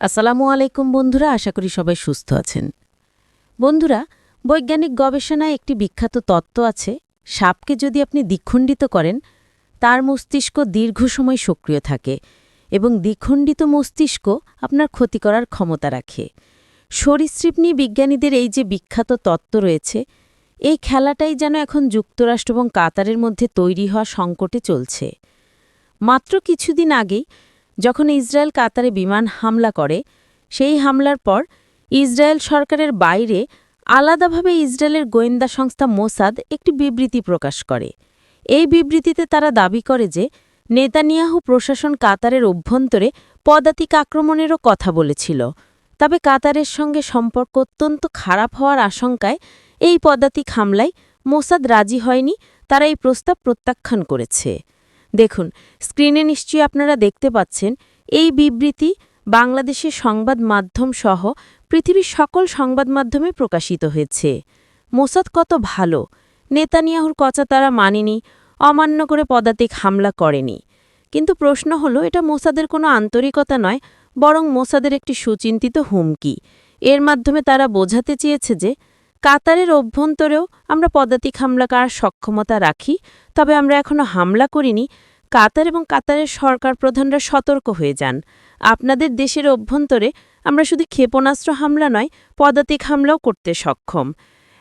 আসসালামু আলাইকুম বন্ধুরা, আশা করি সবাই সুস্থ আছেন। বন্ধুরা, বৈজ্ঞানিক গবেষণায় একটি বিখ্যাত তত্ত্ব আছে, সাপকে যদি আপনি দ্বিখণ্ডিত করেন, তার মস্তিষ্ক দীর্ঘ সময় সক্রিয় থাকে এবং দ্বিখণ্ডিত মস্তিষ্ক আপনার ক্ষতি করার ক্ষমতা রাখে। সরীসৃপ নিয়ে বিজ্ঞানীদের এই যে বিখ্যাত তত্ত্ব রয়েছে, এই খেলাটাই যেন এখন যুক্তরাষ্ট্র এবং কাতারের মধ্যে তৈরি হওয়া সংকটে চলছে। মাত্র কিছুদিন আগেই যখন ইসরায়েল কাতারে বিমান হামলা করে, সেই হামলার পর ইসরায়েল সরকারের বাইরে আলাদাভাবে ইসরায়েলের গোয়েন্দা সংস্থা মোসাদ একটি বিবৃতি প্রকাশ করে। এই বিবৃতিতে তারা দাবি করে যে নেতানিয়াহু প্রশাসন কাতারের অভ্যন্তরে পদাতিক আক্রমণেরও কথা বলেছিল। তবে কাতারের সঙ্গে সম্পর্ক অত্যন্ত খারাপ হওয়ার আশঙ্কায় এই পদাতিক হামলায় মোসাদ রাজি হয়নি, তারা এই প্রস্তাব প্রত্যাখ্যান করেছে। দেখুন, স্ক্রিনে নিশ্চয়ই আপনারা দেখতে পাচ্ছেন, এই বিবৃতি বাংলাদেশের সংবাদ মাধ্যম সহ পৃথিবীর সকল সংবাদ মাধ্যমে প্রকাশিত হয়েছে। মোসাদ কত ভালো। নেতানিয়াহুর কচা তারা মানেনি, অমান্য করে পদাতিক হামলা করেনি। কিন্তু প্রশ্ন হলো, এটা মোসাদের কোনো আন্তরিকতা নয়, বরং মোসাদের একটি সুচিন্তিত হুমকি। এর মাধ্যমে তারা বোঝাতে চেয়েছে যে কাতারের অভ্যন্তরেও আমরা পদাতিক হামলা করার সক্ষমতা রাখি, তবে আমরা এখনও হামলা করিনি। কাতার এবং কাতারের সরকার প্রধানরা সতর্ক হয়ে যান। আপনাদের দেশের অভ্যন্তরে আমরা শুধু ক্ষেপণাস্ত্র হামলা নয়, পদাতিক হামলাও করতে সক্ষম।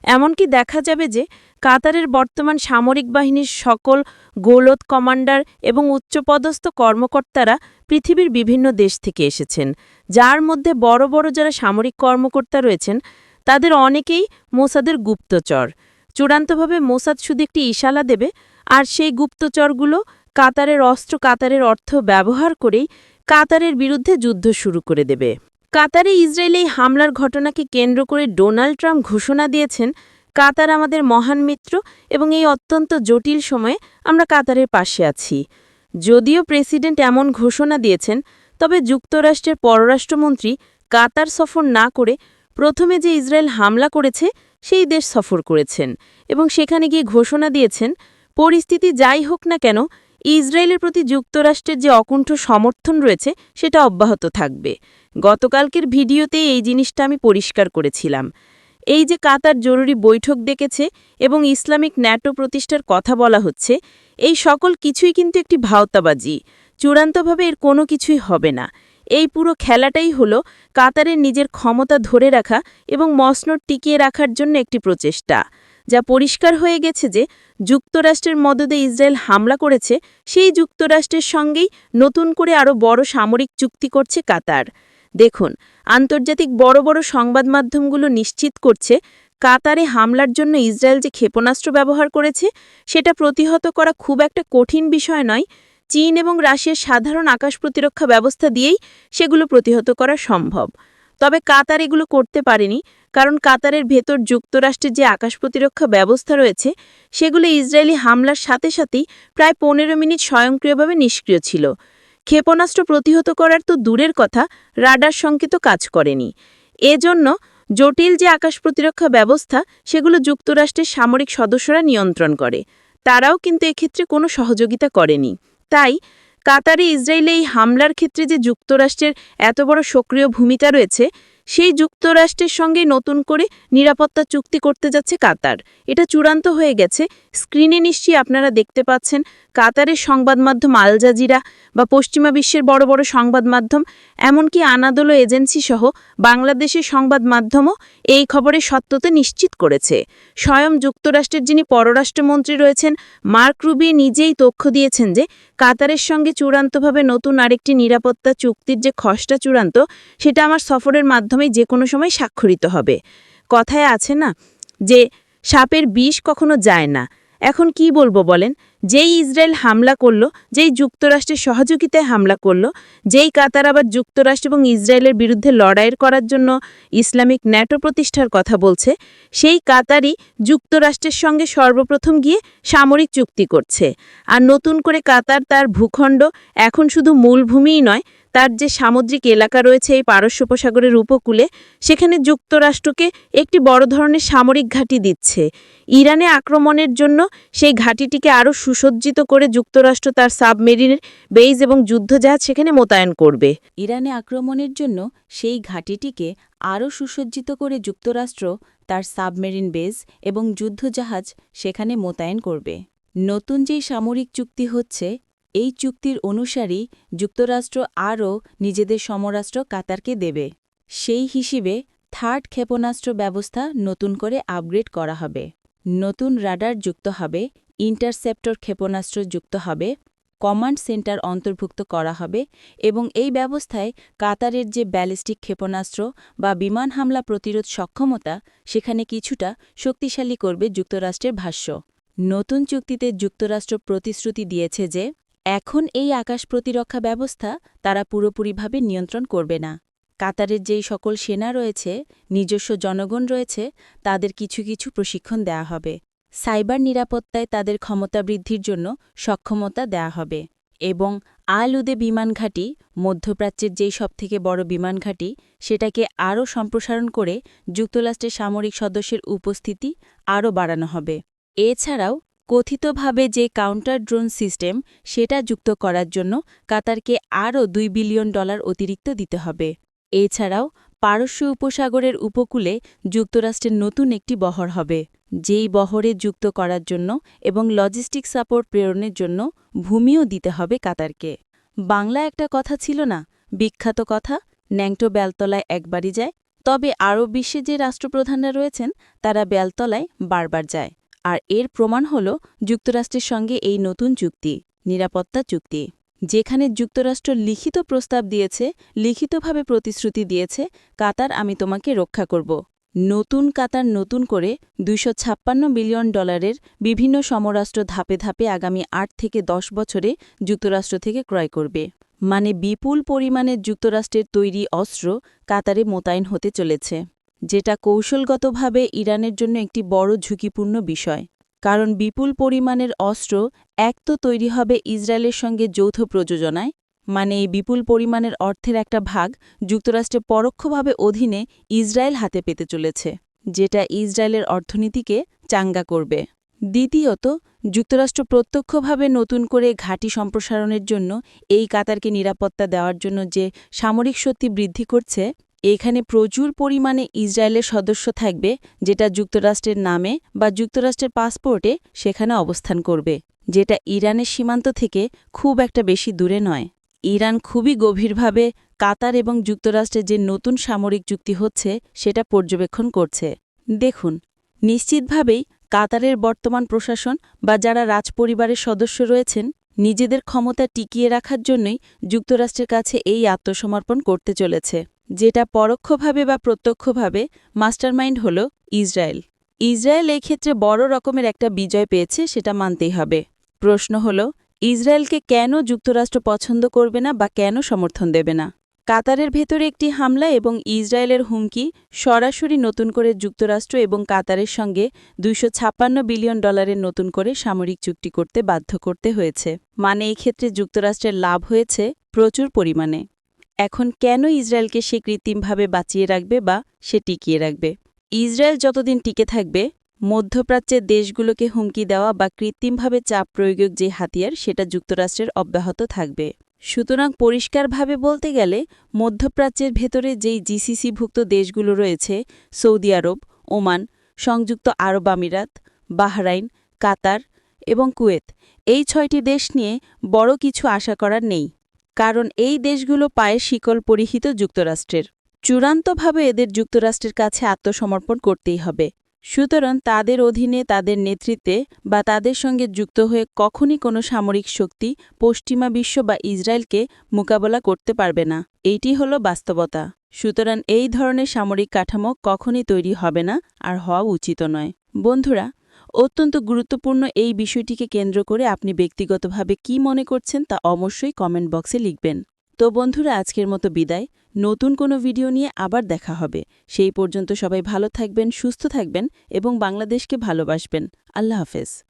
এমনকি দেখা যাবে যে, কাতারের বর্তমান সামরিক বাহিনীর সকল গোলদ কমান্ডার এবং উচ্চপদস্থ কর্মকর্তারা পৃথিবীর বিভিন্ন দেশ থেকে এসেছেন, যার মধ্যে বড় বড় যারা সামরিক কর্মকর্তা রয়েছেন তাদের অনেকেই মোসাদের গুপ্তচর। চূড়ান্তভাবে মোসাদ শুধু একটি ইশালা দেবে, আর সেই গুপ্তচরগুলো কাতারের অস্ত্র, কাতারের অর্থ ব্যবহার করেই কাতারের বিরুদ্ধে যুদ্ধ শুরু করে দেবে। কাতারে ইসরায়েলে হামলার ঘটনাকে কেন্দ্র করে ডোনাল্ড ট্রাম্প ঘোষণা দিয়েছেন, কাতার আমাদের মহান মিত্র এবং এই অত্যন্ত জটিল সময়ে আমরা কাতারের পাশে আছি। যদিও প্রেসিডেন্ট এমন ঘোষণা দিয়েছেন, তবে যুক্তরাষ্ট্রের পররাষ্ট্রমন্ত্রী কাতার সফর না করে প্রথমে যে ইসরায়েল হামলা করেছে, সেই দেশ সফর করেছেন এবং সেখানে গিয়ে ঘোষণা দিয়েছেন, পরিস্থিতি যাই হোক না কেন, ইসরায়েলের প্রতি যুক্তরাষ্ট্রের যে অকুণ্ঠ সমর্থন রয়েছে, সেটা অব্যাহত থাকবে। গতকালকের ভিডিওতে এই জিনিসটা আমি পরিষ্কার করেছিলাম। এই যে কাতার জরুরি বৈঠক ডেকেছে এবং ইসলামিক ন্যাটো প্রতিষ্ঠার কথা বলা হচ্ছে, এই সকল কিছুই কিন্তু একটি ভাওতাবাজি। চূড়ান্তভাবে এর কোনো কিছুই হবে না। এই পুরো খেলাটাই হল কাতারের নিজের ক্ষমতা ধরে রাখা এবং মসনদ টিকিয়ে রাখার জন্য একটি প্রচেষ্টা। যা পরিষ্কার হয়ে গেছে যে যুক্তরাষ্ট্রের মদদে ইসরায়েল হামলা করেছে, সেই যুক্তরাষ্ট্রের সঙ্গেই নতুন করে আরও বড় সামরিক চুক্তি করছে কাতার। দেখুন, আন্তর্জাতিক বড় বড় সংবাদ মাধ্যমগুলো নিশ্চিত করছে, কাতারে হামলার জন্য ইসরায়েল যে ক্ষেপণাস্ত্র ব্যবহার করেছে, সেটা প্রতিহত করা খুব একটা কঠিন বিষয় নয় চীন এবং রাশিয়ার সাধারণ আকাশ প্রতিরক্ষা ব্যবস্থা দিয়েই সেগুলো প্রতিহত করা সম্ভব। তবে কাতার এগুলো করতে পারেনি, কারণ কাতারের ভেতর যুক্তরাষ্ট্রের যে আকাশ প্রতিরক্ষা ব্যবস্থা রয়েছে, সেগুলো ইসরায়েলি হামলার সাথে সাথেই প্রায় পনেরো মিনিট স্বয়ংক্রিয়ভাবে নিষ্ক্রিয় ছিল। ক্ষেপণাস্ত্র প্রতিহত করার তো দূরের কথা, রাডার সংকেত কাজ করেনি। এজন্য জটিল যে আকাশ প্রতিরক্ষা ব্যবস্থা, সেগুলো যুক্তরাষ্ট্রের সামরিক সদস্যরা নিয়ন্ত্রণ করে। তারাও কিন্তু এক্ষেত্রে কোনো সহযোগিতা করেনি। তাই কাতারে ইসরায়েলে এই হামলার ক্ষেত্রে যে যুক্তরাষ্ট্রের এত বড় সক্রিয় ভূমিকা রয়েছে, সেই যুক্তরাষ্ট্রের সঙ্গে নতুন করে নিরাপত্তা চুক্তি করতে যাচ্ছে কাতার। এটা চূড়ান্ত হয়ে গেছে। স্ক্রিনে নিশ্চয়ই আপনারা দেখতে পাচ্ছেন, কাতারের সংবাদ মাধ্যম আল জাজিরা বা পশ্চিমা বিশ্বের বড় বড় সংবাদ মাধ্যম, এমনকি আনাদোলো এজেন্সি সহ বাংলাদেশের সংবাদ মাধ্যমও এই খবরের সত্যতা নিশ্চিত করেছে। স্বয়ং যুক্তরাষ্ট্রের যিনি পররাষ্ট্রমন্ত্রী রয়েছেন, মার্ক রুবি নিজেই তথ্য দিয়েছেন যে, কাতারের সঙ্গে চূড়ান্তভাবে নতুন আরেকটি নিরাপত্তা চুক্তির যে খসটা চূড়ান্ত, সেটা আমার সফরের মাধ্যমেই যে কোনো সময় স্বাক্ষরিত হবে। কথায় আছে না যে, সাপের বিষ কখনো যায় না। এখন কি বলব বলেন? যেই ইসরায়েল হামলা করল, যেই যুক্তরাষ্ট্রের সহযোগিতায় হামলা করল, যেই কাতার আবার যুক্তরাষ্ট্র এবং ইসরায়েলের বিরুদ্ধে লড়াইয়ের করার জন্য ইসলামিক ন্যাটো প্রতিষ্ঠার কথা বলছে, সেই কাতারই যুক্তরাষ্ট্রের সঙ্গে সর্বপ্রথম গিয়ে সামরিক চুক্তি করছে। আর নতুন করে কাতার তার ভূখণ্ড এখন শুধু মূলভূমিই নয় তার যে সামুদ্রিক এলাকা রয়েছে এই পারস্য উপসাগরের উপকূলে, সেখানে যুক্তরাষ্ট্রকে একটি বড় ধরনের সামরিক ঘাঁটি দিচ্ছে। ইরানে আক্রমণের জন্য সেই ঘাঁটিটিকে আরও সুসজ্জিত করে যুক্তরাষ্ট্র তার সাবমেরিন বেইজ এবং যুদ্ধজাহাজ সেখানে মোতায়েন করবে। ইরানে আক্রমণের জন্য সেই ঘাঁটিটিকে আরও সুসজ্জিত করে যুক্তরাষ্ট্র তার সাবমেরিন বেজ এবং যুদ্ধজাহাজ সেখানে মোতায়েন করবে। নতুন যেই সামরিক চুক্তি হচ্ছে এই চুক্তির অনুসারী যুক্তরাষ্ট্র আরও নিজেদের সমরাষ্ট্র কাতারকে দেবে। সেই হিসেবে থার্ড ক্ষেপণাস্ত্র ব্যবস্থা নতুন করে আপগ্রেড করা হবে। নতুন রাডার যুক্ত হবে, ইন্টারসেপ্টর ক্ষেপণাস্ত্র যুক্ত হবে, কমান্ড সেন্টার অন্তর্ভুক্ত করা হবে এবং এই ব্যবস্থায় কাতারের যে ব্যালিস্টিক ক্ষেপণাস্ত্র বা বিমান হামলা প্রতিরোধ সক্ষমতা, সেখানে কিছুটা শক্তিশালী করবে যুক্তরাষ্ট্রের ভাষ্য। নতুন চুক্তিতে যুক্তরাষ্ট্র প্রতিশ্রুতি দিয়েছে যে এখন এই আকাশ প্রতিরক্ষা ব্যবস্থা তারা পুরোপুরিভাবে নিয়ন্ত্রণ করবে না। কাতারের যেই সকল সেনা রয়েছে, নিজস্ব জনগণ রয়েছে, তাদের কিছু কিছু প্রশিক্ষণ দেয়া হবে। সাইবার নিরাপত্তায় তাদের ক্ষমতা বৃদ্ধির জন্য সক্ষমতা দেয়া হবে। এবং আল উদে বিমান ঘাঁটি, মধ্যপ্রাচ্যের যেই সবথেকে বড় বিমান ঘাঁটি, সেটাকে আরও সম্প্রসারণ করে যুক্তরাষ্ট্রের সামরিক সদস্যের উপস্থিতি আরও বাড়ানো হবে। এছাড়াও কথিতভাবে যে কাউন্টার ড্রোন সিস্টেম, সেটা যুক্ত করার জন্য কাতারকে আরও দুই বিলিয়ন ডলার অতিরিক্ত দিতে হবে। এছাড়াও, পারস্য উপসাগরের উপকূলে যুক্তরাষ্ট্রের নতুন একটি বহর হবে, যেই বহরে যুক্ত করার জন্য এবং লজিস্টিক সাপোর্ট প্রেরণের জন্য ভূমিও দিতে হবে কাতারকে। বাংলা একটা কথা ছিল না? বিখ্যাত কথা, ন্যাংটো বেলতলায় একবারই যায়, তবে আরব বিশ্বে যে রাষ্ট্রপ্রধানরা রয়েছেন, তারা বেলতলায় বারবার যায়। আর এর প্রমাণ হল যুক্তরাষ্ট্রের সঙ্গে এই নতুন চুক্তি, নিরাপত্তা চুক্তি, যেখানে যুক্তরাষ্ট্র লিখিত প্রস্তাব দিয়েছে, লিখিতভাবে প্রতিশ্রুতি দিয়েছে, কাতার আমি তোমাকে রক্ষা করব। নতুন কাতার নতুন করে দুইশো ছাপ্পান্ন বিলিয়ন ডলারের বিভিন্ন সমরাষ্ট্র ধাপে ধাপে আগামী আট থেকে দশ বছরে যুক্তরাষ্ট্র থেকে ক্রয় করবে। মানে বিপুল পরিমাণে যুক্তরাষ্ট্রের তৈরি অস্ত্র কাতারে মোতায়েন হতে চলেছে। যেটা কৌশলগতভাবে ইরানের জন্য একটি বড় ঝুঁকিপূর্ণ বিষয়। কারণ বিপুল পরিমাণের অস্ত্র এক তো তৈরি হবে ইসরায়েলের সঙ্গে যৌথ প্রযোজনায় মানে এই বিপুল পরিমাণের অর্থের একটা ভাগ যুক্তরাষ্ট্রে পরোক্ষভাবে অধীনে ইসরায়েল হাতে পেতে চলেছে, যেটা ইসরায়েলের অর্থনীতিকে চাঙ্গা করবে। দ্বিতীয়ত, যুক্তরাষ্ট্র প্রত্যক্ষভাবে নতুন করে ঘাঁটি সম্প্রসারণের জন্য এই কাতারকে নিরাপত্তা দেওয়ার জন্য যে সামরিক শক্তি বৃদ্ধি করছে এখানে প্রচুর পরিমাণে ইসরায়েলের সদস্য থাকবে, যেটা যুক্তরাষ্ট্রের নামে বা যুক্তরাষ্ট্রের পাসপোর্টে সেখানে অবস্থান করবে, যেটা ইরানের সীমান্ত থেকে খুব একটা বেশি দূরে নয়। ইরান খুবই গভীরভাবে কাতার এবং যুক্তরাষ্ট্রের যে নতুন সামরিক চুক্তি হচ্ছে, সেটা পর্যবেক্ষণ করছে। দেখুন, নিশ্চিতভাবেই কাতারের বর্তমান প্রশাসন বা যারা রাজপরিবারের সদস্য রয়েছেন, নিজেদের ক্ষমতা টিকিয়ে রাখার জন্যই যুক্তরাষ্ট্রের কাছে এই আত্মসমর্পণ করতে চলেছে। যেটা পরোক্ষভাবে বা প্রত্যক্ষভাবে মাস্টারমাইন্ড হল ইসরায়েল। ইসরায়েল ক্ষেত্রে বড় রকমের একটা বিজয় পেয়েছে, সেটা মানতেই হবে। প্রশ্ন হল, ইসরায়েলকে কেন যুক্তরাষ্ট্র পছন্দ করবে না বা কেন সমর্থন দেবে না? কাতারের ভেতরে একটি হামলা এবং ইসরায়েলের হুমকি সরাসরি নতুন করে যুক্তরাষ্ট্র এবং কাতারের সঙ্গে দুইশ ছাপ্পান্ন বিলিয়ন ডলারের নতুন করে সামরিক চুক্তি করতে বাধ্য করতে হয়েছে। মানে এই ক্ষেত্রে যুক্তরাষ্ট্রের লাভ হয়েছে প্রচুর পরিমাণে। এখন কেন ইসরায়েলকে সে কৃত্রিমভাবে বাঁচিয়ে রাখবে বা সে টিকিয়ে রাখবে? ইসরায়েল যতদিন টিকে থাকবে, মধ্যপ্রাচ্যের দেশগুলোকে হুমকি দেওয়া বা কৃত্রিমভাবে চাপ প্রয়োগের যে হাতিয়ার, সেটা যুক্তরাষ্ট্রের অব্যাহত থাকবে। সুতরাং পরিষ্কারভাবে বলতে গেলে, মধ্যপ্রাচ্যের ভেতরে যেই জিসিসিভুক্ত দেশগুলো রয়েছে, সৌদি আরব, ওমান, সংযুক্ত আরব আমিরাত, বাহরাইন, কাতার এবং কুয়েত, এই ছয়টি দেশ নিয়ে বড় কিছু আশা করার নেই। কারণ এই দেশগুলো পায়ে শিকল পরিহিত যুক্তরাষ্ট্রের। চূড়ান্তভাবে এদের যুক্তরাষ্ট্রের কাছে আত্মসমর্পণ করতেই হবে। সুতরাং তাদের অধীনে তাদের নেতৃত্বে বা তাদের সঙ্গে যুক্ত হয়ে কখনই কোনো সামরিক শক্তি পশ্চিমা বিশ্ব বা ইসরায়েলকে মোকাবেলা করতে পারবে না। এইটি হল বাস্তবতা। সুতরাং এই ধরনের সামরিক কাঠামো কখনই তৈরি হবে না আর হওয়া উচিত নয়। বন্ধুরা অত্যন্ত গুরুত্বপূর্ণ এই বিষয়টিকে কেন্দ্র করে আপনি ব্যক্তিগতভাবে কি মনে করছেন তা অবশ্যই কমেন্ট বক্সে লিখবেন। তো বন্ধুরা, আজকের মতো বিদায়। নতুন কোনো ভিডিও নিয়ে আবার দেখা হবে। সেই পর্যন্ত সবাই ভালো থাকবেন, সুস্থ থাকবেন এবং বাংলাদেশকে ভালোবাসবেন। আল্লাহ হাফেজ।